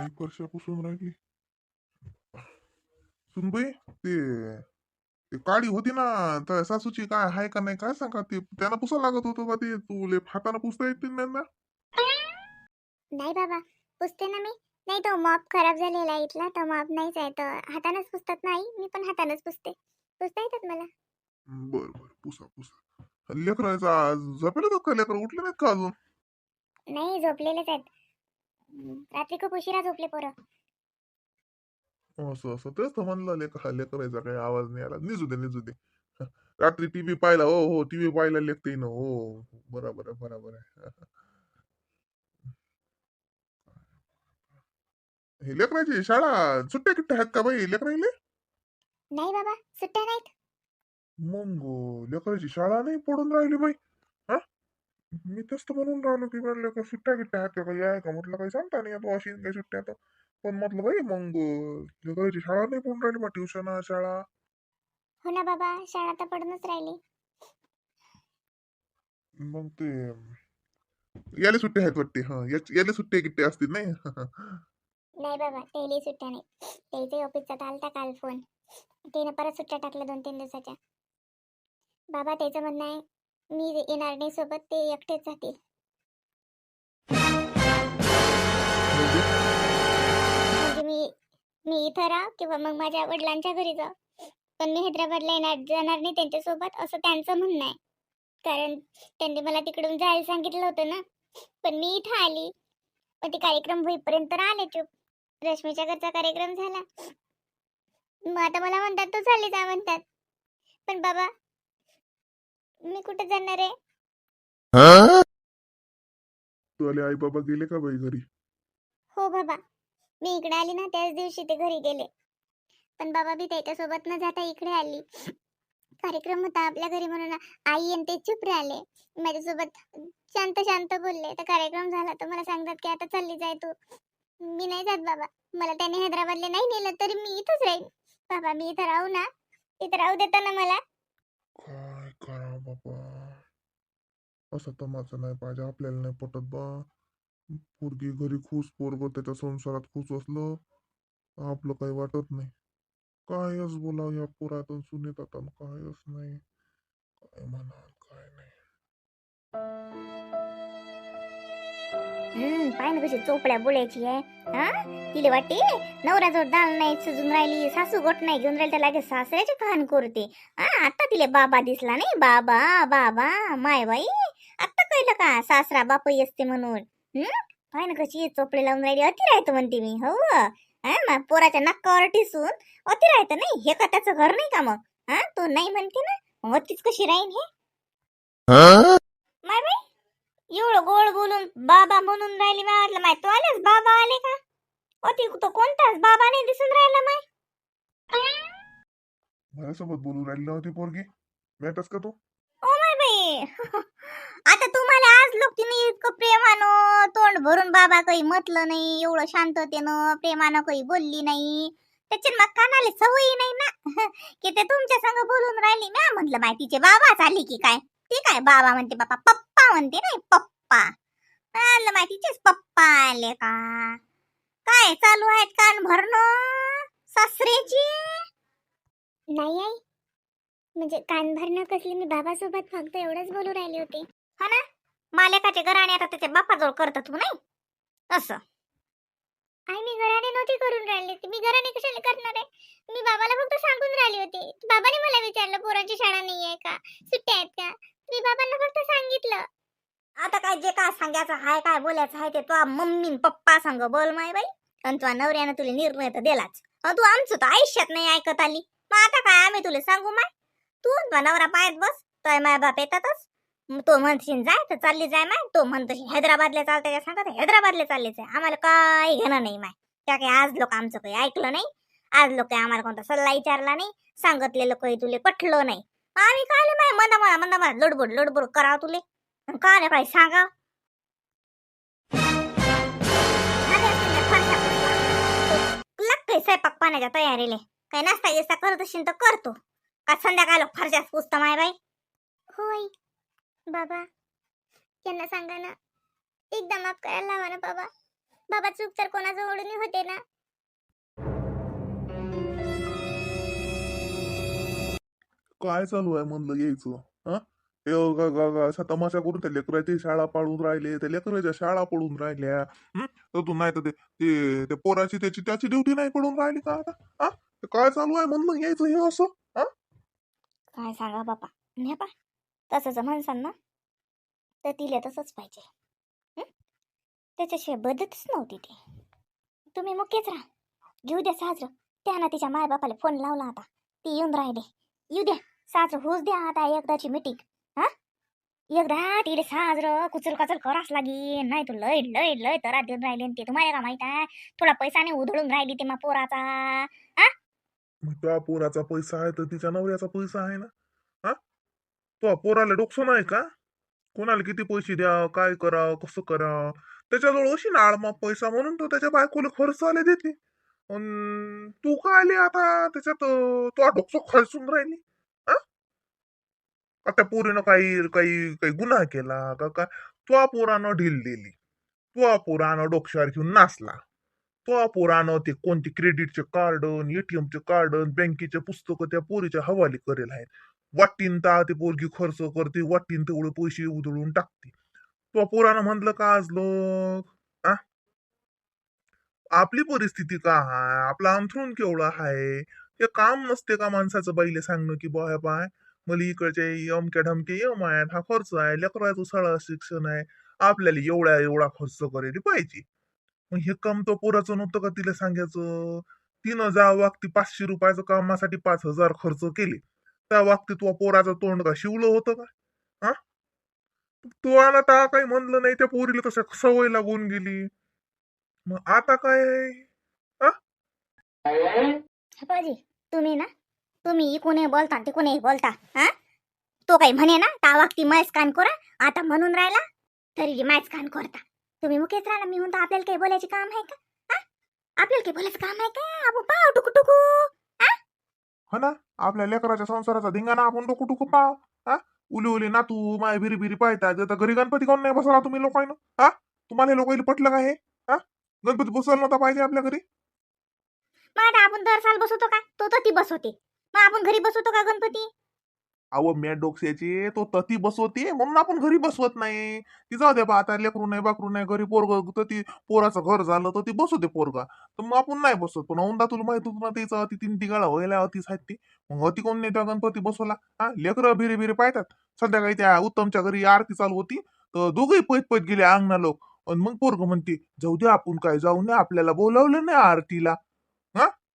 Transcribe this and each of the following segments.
काही वर्षा पुसून राहिली. सुनबाई ते ते काळी होती ना तर सासूची काय आहे का नाही काय सांगा ते त्यांना पुसा लागत होतं बा ते? तुले हाताने पुसता येते ना नाही बाबा पुसते ना मी. नाही तो मॉप खराब झालेला आहे इथला तो मॉप नाहीच आहे तर हातानेच पुसतात नाही मी पण हातानेच पुसते. पुसता येतात मला? बर बर पुसा पुसा. लेकराचा झपेल का लेकर उठले नाहीत का अजून? नाही झोपलेलेच आहेत. रात्री खूप उशिरा झोपले पोरं. असं असं. तेच तर म्हणलं लेकर लेकरायचा काही आवाज नाही आला. निजू दे निजू दे. रात्री टीव्ही पाहिला हो हो टीव्ही पाहायला लेखते ना हो बरोबर आहे बरोबर आहे. हे लेकराची शाळा सुट्ट्या किट्ट्या आहेत का बाई लेकराईले नाही बाबा सुट्ट्या नाहीत. मग लेकराची शाळा नाही पडून राहिली बाई. मी तेच तर म्हणून राहिलो की म्हणलं का सुट्ट्या गिट्ट्या आहेत का काही आहे का म्हटलं काही सांगता नाही येतो अशी काही सुट्ट्या तर पण म्हटलं बाई मग लेकराची शाळा नाही पडून राहिली बा ट्युशन शाळा हो ना बाबा शाळा तर पडूनच राहिली मग ते याले सुट्ट्या आहेत वाटते हा याच- याले सुट्ट्या गिट्ट्या असतील नाही नाही बाबा तेली सुट्ट्या नाही त्याचे ऑफिसचा आलता काल फोन त्याने परत सुट्ट्या टाकल्या दोन तीन दिवसाच्या बाबा त्याचं म्हणणं आहे मी येणार नाही सोबत ते एकटेच जातील. म्हणजे मी मी इथं राह किंवा मग माझ्या वडिलांच्या घरी जा. पण मी हैदराबादला येणार जाणार नाही त्यांच्यासोबत असं त्यांचं म्हणणं आहे. कारण त्यांनी मला तिकडून जायला सांगितलं होतं ना. पण मी इथं आली. पण ते कार्यक्रम होईपर्यंत आले चुप. रश्मीच्या घरचा कार्यक्रम झाला. मग आता मला म्हणतात तू झाली जा म्हणतात. पण बाबा मी कुठे जाणार आहे? आई बाबा गेले का बाई घरी? हो बाबा. मी इकडे आली ना त्याच दिवशी ते घरी गेले. पण बाबा मी त्याच्यासोबत न जाता इकडे आली. कार्यक्रम होता आपल्या घरी म्हणून आई आणि ते चुप राहिले. माझ्यासोबत शांत शांत बोलले. तर कार्यक्रम झाला तर मला सांगतात की आता चालली जाय तू. मी नाही जात बाबा. मला त्याने हैदराबादला नाही नेलं तरी मी इथंच राहीन. बाबा मी इथं राहू ना. इथं राहू देता ना मला. बाबा असं तमाचं नाही पाहिजे आपल्याला नाही पटत बा. पोरगी घरी खुश पोरग त्याच्या संसारात खुश असलं आपलं काही वाटत नाही. कायच बोलाव या पुरातन सुनीत आता कायच नाही. काय म्हणा हम्म पाय ना कशी चोपड्या बोलायची आहे. हा? तिला वाटते नवरा जोड दाल नाही सजून राहिली सासू गोट नाही घेऊन राहिली लागेल सासऱ्याची कहाण करते. हा आता तिले बाबा दिसला नाही. बाबा बाबा माय बाई आता कळलं का? सासरा बापही असते म्हणून. हम्म? पाय ना कशी चोपडे लावून राहिली अति राहतं म्हणते मी. हो हा पोराच्या नक्कावर टिसून अति राहतं नाही. हे का त्याचं घर नाही का मग? हा तो नाही म्हणते ना. मग अतिच कशी राहीन हे? माय बाई एवढं गोड बोलून बाबा म्हणून राहिली मला वाटलं माय. तू आलेस बाबा आले का? होती तो कोणताच बाबा नाही दिसून राहिला माय. माझ्यासोबत बोलू राहिली नव्हती पोरगी. भेटस का तू? ओ माय बाई. आता तुम्हाला आज लोक तिने इतकं प्रेमानं तोंड भरून बाबा काही म्हटलं नाही एवढं शांततेनं प्रेमानं काही बोलली नाही. त्याच्या मग कानाले सवयी नाही ना. की ते तुमच्या संग बोलून राहिली ना म्हटलं माय तिचे बाबाच आली की काय? ती काय बाबा म्हणते बाबा पप्पा म्हणते नाही पप्पा. आलं माय तिचेच पप्पा आले का? काय चालू आहेत कान भरणं? सासरेची? नाही आई. म्हणजे कान भरणं कसली मी बाबासोबत फक्त एवढंच बोलू राहिली होती. हा ना? मालकाचे घराणे आता त्याच्या बापाजवळ करतात तू नाही? असं. आई मी घराणे नव्हती करून राहिली मी घराणे कशाला करणार आहे? मी बाबाला फक्त सांगून राहिली होती. बाबाने मला विचारलं पोरांची शाळा नाही आहे का? सुट्ट्या आहेत का? मी बाबांना फक्त सांगितलं. आता काय जे काय सांगायचं हाय काय बोलायचं हाय ते तुझ्या मम्मी पप्पा सांग बोल माय बाई. आणि तुझ्या नवऱ्यानं तुला निर्णय तर दिलाच. अन तू आमचं तर आयुष्यात नाही ऐकत आली. मग आता काय आम्ही तुला सांगू माय? तू तुझा नवरा पायात बस तोय माय बाप येतातच. तो म्हणशील जाय तर चालली जाय माय. तो म्हणतो हैदराबादला चालते का? सांगत हैदराबादला चालले जाय आम्हाला काय घेणं नाही माय. त्या काही आज लोक आमचं काही ऐकलं नाही. आज लोक आम्हाला कोणता सल्ला विचारला नाही. सांगितलेलं काही तुले पटलं नाही. आणि काय माय मंदा मला मंदा मला लडबड लडबड करा तुले. काय का नाही काय सांगा लागतोय स्वयंपाक पाण्याच्या तयारीले. काही नाश्ता गिस्ता करत असेल तर करतो. का संध्याकाळ फरशाच पुसतं माय बाई? होय. बाबा यांना सांगा ना. एकदा माफ करायला लावा ना बाबा. बाबा चूक तर कोणाजवळून होते ना. काय चालू आहे म्हणलं यायचं हा? हे ग- ग- ग- असा तमाशा करून त्या लेकराची शाळा पाडून राहिले त्या लेकराच्या शाळा पडून राहिल्या. हं? तर तू नाही तर ते- ते त्या पोराची त्याची त्याची ड्युटी नाही पडून राहिली का आता? हा? ते काय चालू आहे म्हणलं यायचं हे असं? काय सांगा बापा नाही पा तसंच माणसांना तर तिला तसंच पाहिजे. हं? त्याच्याशिवाय बदतच नव्हती ती. तुम्ही मुकेच राहा. घेऊ द्या साजरं. त्यानं तिच्या मायबापाला फोन लावला आता. ती येऊन राहिले. येऊ द्या. साजरं होऊच द्या आता एकदाची मिटिंग हा? एकदा तिले साजरं कुचल कचल करावंच लागेल नाही तू लय लय लय तरा देऊन राहिले ते. तुम्हाला का माहीत आहे? थोडा पैसाने उधळून राहिली ते मा पोराचा. मग त्या पोराचा पैसा आहे तर तिच्या नवऱ्याचा पैसा आहे ना? हा? तो पोराला डोकसो नाही का? कोणाला किती पैसे द्या काय करा कसं करा? त्याच्याजवळ अशी ना पैसा म्हणून तो त्याच्या बायकोला खर्च आले देते. अन तू काय आली आता? त्याच्यात तो डोकसं खर्चून राहिली. का त्या पोरीनं काही काही काही गुन्हा केला का काय? तो पोरानं ढील दिली. तो पोरानं डोक्यावर घेऊन नाचला. तो पोरानं ते कोणते क्रेडिटचे कार्ड एटीएमचे कार्ड बँकेचे पुस्तकं त्या पोरीच्या हवाली करेल आहेत. वाटीन ता ते पोरगी खर्च करते वाटीन तेवढे पैसे उधळून टाकते. तो पोरानं म्हटलं का आज लोक? आ? आपली परिस्थिती का हाय? आपला अंथरून केवढा आहे हे काम नसते का माणसाचं बाईले सांगणं की बॉय पाय मला इकडचे अमक्या ढमके यम आहे हा खर्च आहे लेकराचं शाळा शिक्षण आहे आपल्याला एवढा एवढा खर्च करायला पाहिजे. मग हे काम तो पोराचं नव्हतं का तिला सांगायचं? तिनं जा वागती पाचशे रुपयाचं कामासाठी पाच हजार खर्च केले त्या वागती तुला पोराचं तोंड का शिवलं होतं का? हा? तू आला तर काही म्हणलं नाही त्या पोरीला तसं सवय लागून गेली. मग आता काय आहे? तुम्ही ना तुम्ही इकूनही बोलता तिकूनही बोलता हा? तो काही म्हणे ना ता वागती मैस कान करा आता म्हणून राहिला तरी मैस कान करता. तुम्ही मुकेच राहिला मी म्हणतो आपल्याला काही बोलायचे काम आहे का? हा? आपल्याला काही बोलायचं काम आहे का? आपण पाव टुकू टुकू हा? ना आपल्या लेकराच्या संसाराचा धिंगाणा आपण डोकू टुकू पाव हा? उली उली ना तू माय बिरी बिरी पाहता तर घरी गणपती कोण नाही बसवला तुम्ही लोकांना हा? तुम्हाला लोकांना पटलं का हे? हा? गणपती बसवला नव्हता पाहिजे आपल्या घरी? मग आता आपण दर साल बसवतो का? तो तर ती बसवते. मग आपण घरी बसवतो का गणपती? अहो म्या डोक्याची तो तती बसवते. म्हणून आपण घरी बसवत नाही. ती जाऊ दे बा आता लेकरू नाही बाकरू नाही घरी पोरग तर ती पोराचं घर झालं तर ती बसवते पोरगा. तर मग आपण नाही बसवत. पण औंदा तुला माहीत होतं ना तिचा अति तीन तिगाळा व्हायला अतिच आहेत ती मग अति कोण नाही त्या गणपती बसवला हा लेकरं भिरे भिरे पाहतात. संध्याकाळी त्या उत्तमच्या घरी आरती चालू होती. तर दोघेही पैत पैत गेले अंगणा लोक आणि मग पोरग म्हणते जाऊ दे आपण काय जाऊ नये आपल्याला बोलावलं नाही आरतीला.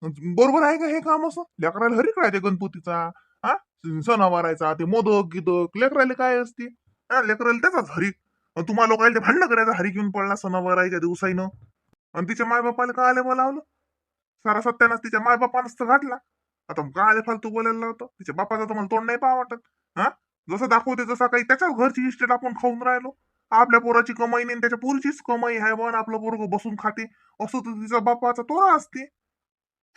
बरोबर आहे का हे काम असं? लेकराला हरिक राहते गणपतीचा. हा? सणावारायचा ते मोदक गिदक लेकराले काय असते? हा लेकराला त्याचाच हरिक. अन तुम्हाला लोकांना ते भांडणं करायचं हरिक येऊन पडला सणावारायच्या दिवसाईनं. आणि तिच्या मायबापाला काय आले बोलावलं सारा सत्यानाच तिच्या मायबापानंच तर घातला आता काय आले फालतू बोलायला होतं तिच्या बापाचं तर मला तोंड नाही पाहा वाटत. हा? जसं दाखवते जसं काही त्याच्याच घरची इस्टेट आपण खाऊन राहिलो. आपल्या पोराची कमाई नाही आणि त्याच्या पोरीचीच कमाई आहे. पण आपलं पोरग बसून खाते. असं तर तिचा बापाचा तोरा असते.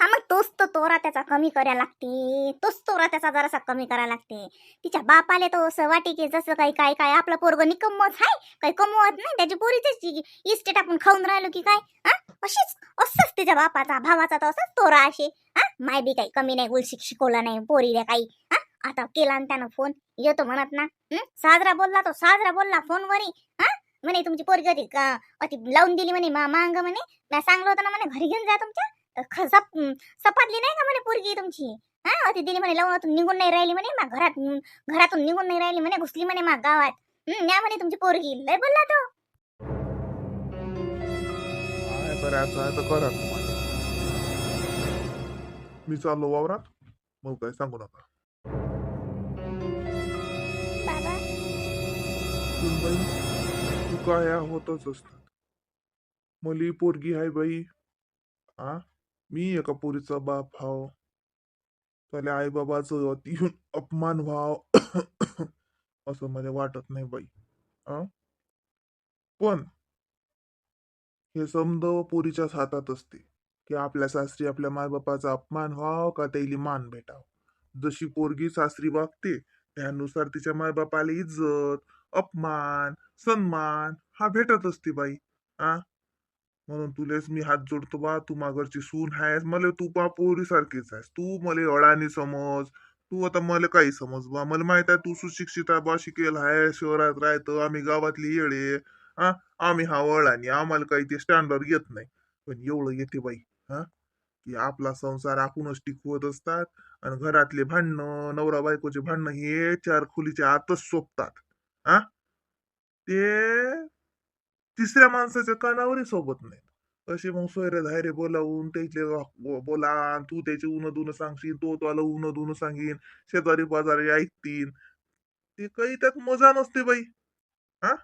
हा मग तोच तो तोरा त्याचा कमी करायला लागते. तोच तोरा त्याचा जरासा कमी करायला लागते. तिच्या बापाले तो असं वाटे की जसं काही काय काय आपलं पोरग निकम्मच आहे काही कमवत नाही त्याची पोरीचीच इस्टेट आपण खाऊन राहिलो की काय? हा? अशीच असंच तिच्या बापाचा भावाचा तर असंच तोरा असे हा? माय बी काही कमी नाही उलशिक शिकवला नाही पोरीला काही. हा? आता केला त्यानं फोन. येतो म्हणत ना. साजरा बोलला तो साजरा बोलला फोनवरी. हा? म्हणे तुमची पोरगी होती का? अति लावून दिली म्हणे मांग म्हणे. मी सांगलं होतं ना म्हणे घरी घेऊन जा तुमच्या. सप सपाटली नाही का म्हणे पोरगी तुमची? हा? अति दिली म्हणे लवणातून निघून नाही राहिली म्हणे मा घरात घरातून निघून नाही राहिली म्हणे घुसली म्हणे मा गावात. न्या म्हणे तुमची पोरगी. लय बोलला तो. काय करायचं आहे तर करा तुम्हाला. मी चाललो वावरात. मग काय सांगू नका. तू काय होतच असतात मली पोरगी आहे बाई. आ? मी एका पोरीचा बाप हाव. त्याला आई बाबाचं अपमान व्हाव. असं मला वाटत नाही बाई. पण हे समज पोरीच्याच हातात असते की आपल्या सासरी आपल्या मायबापाचा अपमान व्हाव का त्याला मान भेटाव? जशी पोरगी सासरी वागते त्यानुसार तिच्या मायबापाला इज्जत अपमान सन्मान हा भेटत असते बाई. आ? म्हणून तुलेच मी हात जोडतो बा तू माघरची सून आहेस मला तू बा पोरी सारखीच आहेस तू मला अडाणी समज तू आता मला काही समज बा मला माहीत आहे तू सुशिक्षित आहे बा शिकेल आहे शहरात राहतं आम्ही गावातली येळे हा आम्ही हा अडाणी आम्हाला काही ते स्टँडर्ड येत नाही. पण एवढं येते बाई हा की आपला संसार आपणच टिकवत असतात आणि घरातले भांडणं नवरा बायकोचे भांडणं हे चार खोलीच्या आतच सोपतात हा. ते तिसऱ्या माणसाच्या कानावरही सोबत नाही असे मग सोयरे धायरे बोलावून त्याचे बोला आणि तू त्याचे उन दुन सांगशील तो त्याला उन दुन सांगीन शेजारी बाजारी ऐकतील. ते काही त्यात मजा नसते बाई. हा?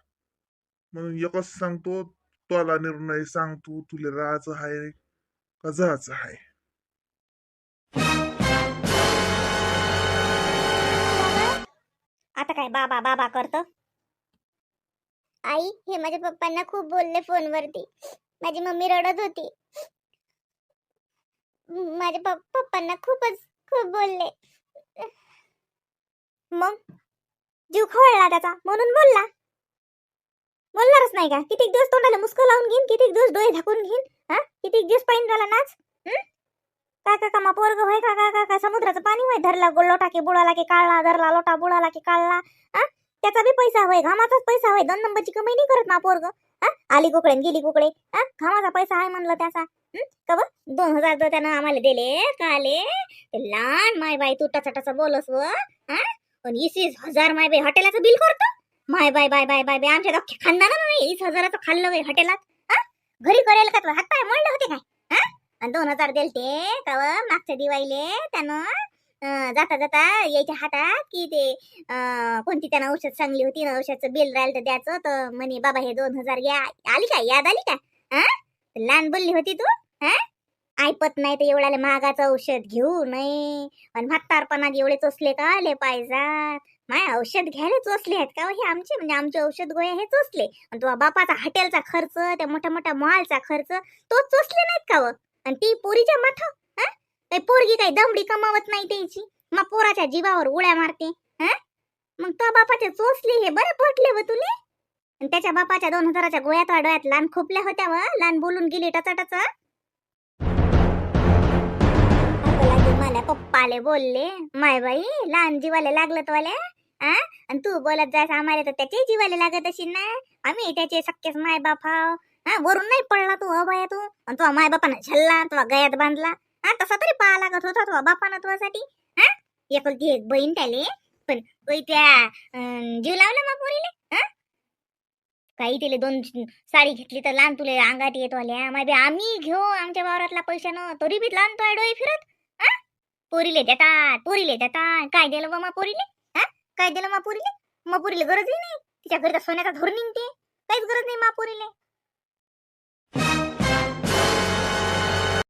म्हणून एकच सांगतो तुला निर्णय सांग तू तुला राहायचं आहे का जायचं आहे आता काय बाबा बाबा करत? आई हे माझ्या पप्पांना खूप बोलले फोनवरती. माझी मम्मी रडत होती. माझ्या पप्पांना खूपच खूप बोलले. मग? जीव खवळला त्याचा. म्हणून बोलला. बोलणारच नाही का? किती दिवस तोंडाला मुस्क लावून घेईन? किती दिवस डोळे झाकून घेईन? हा? किती दिवस पाहिजे झाला नाच? काय का कामा पोरग होय का का का समुद्राचं पाणी होय धरला लोटा की बुडाला की काढला धरला लोटा बुडाला की काढला हा? त्याचा बी पैसा होय घामाचाच पैसा होय दोन नंबरची कमाई नाही करत ना पोरग. हा? आली कुकडे गेली कुकडे. घामाचा पैसा आहे म्हणलं त्याचा. हं? का दोन हजार तर त्यानं आम्हाला दिले काले. लहान माय बाई तू टचा बोलस व. हा? पण इसीस वीस हजार माय बाई हॉटेलाचं बिल करतो. माय बाय बाय बाय बाय बाय आमच्या अख्ख्या खानदानानं नाही. वीस हजाराचं खाल्लं बाई हॉटेलात. हा? घरी करेल का हात पाय मोडले होते काय? हा? आणि दोन हजार दिलते तव मागच्या दिवाळीले त्यानं जाता जाता यायच्या हातात की ते कोणती त्यानं औषध चांगली होती ना औषधचं बिल राहिलं तर द्यायचं. तर म्हणे बाबा हे दोन हजार घ्या. आली का? याद आली का? हा लहान बोलली होती तू? हा ऐपत नाही तर एवढ्याला महागाचं औषध घेऊ नये. आणि म्हातारपणात एवढे चोचले का आले पाहिजात माय औषध घ्यायला चोचले आहेत का हो हे आमचे? म्हणजे आमचे औषध गोळ्या हे चोचले. आणि तुझ्या बापाचा हॉटेलचा खर्च त्या मोठ्या मोठ्या मॉलचा खर्च तो चोचले नाहीत का हो? व आणि ती पोरीच्या माथा हा पोरगी काही दमडी कमावत नाही त्याची? मग पोराच्या जीवावर उड्या मारते हा? मग तो बापाचे चोचले हे बरं पटले व तुले? आणि त्याच्या बापाच्या दोन हजाराच्या गोळ्यात डोळ्यात लहान खोपल्या होत्या व? लहान बोलून गेली टचाटच. मला पप्पाले बोलले माय बाई लहान जीवाले लागलं तोल्या आणि तू बोलत जायस आम्हाला तर त्याचे जीवाले लागत असेल ना? आम्ही त्याचे सक्केच माय बाप हाव हा? वरून नाही पडला तू अभया तू. आणि तुझ्या माय बापानं झल्ला तुला गयात बांधला. हा तसा तरी पाहा लागत होता तो बापानं तुझ्यासाठी हा एकुलती एक बहीण त्याले. पण त्या अं, जीव लावला मग पोरीले हा? काही तिले दोन साडी घेतली तर लहान तुले अंगात येतो आल्या आम्ही घेऊ आमच्या वावरातला पैशानं तरी बी लहान तो डोळे फिरत हा? पोरीले देतात पोरीले देतात. काय दिलं बा मग पोरीले? हा? काय दिलं मग पोरीले? मग पोरीले गरजही नाही. तिच्या घरचा सोन्याचा धोर निघते. काहीच गरज नाही मापोरीले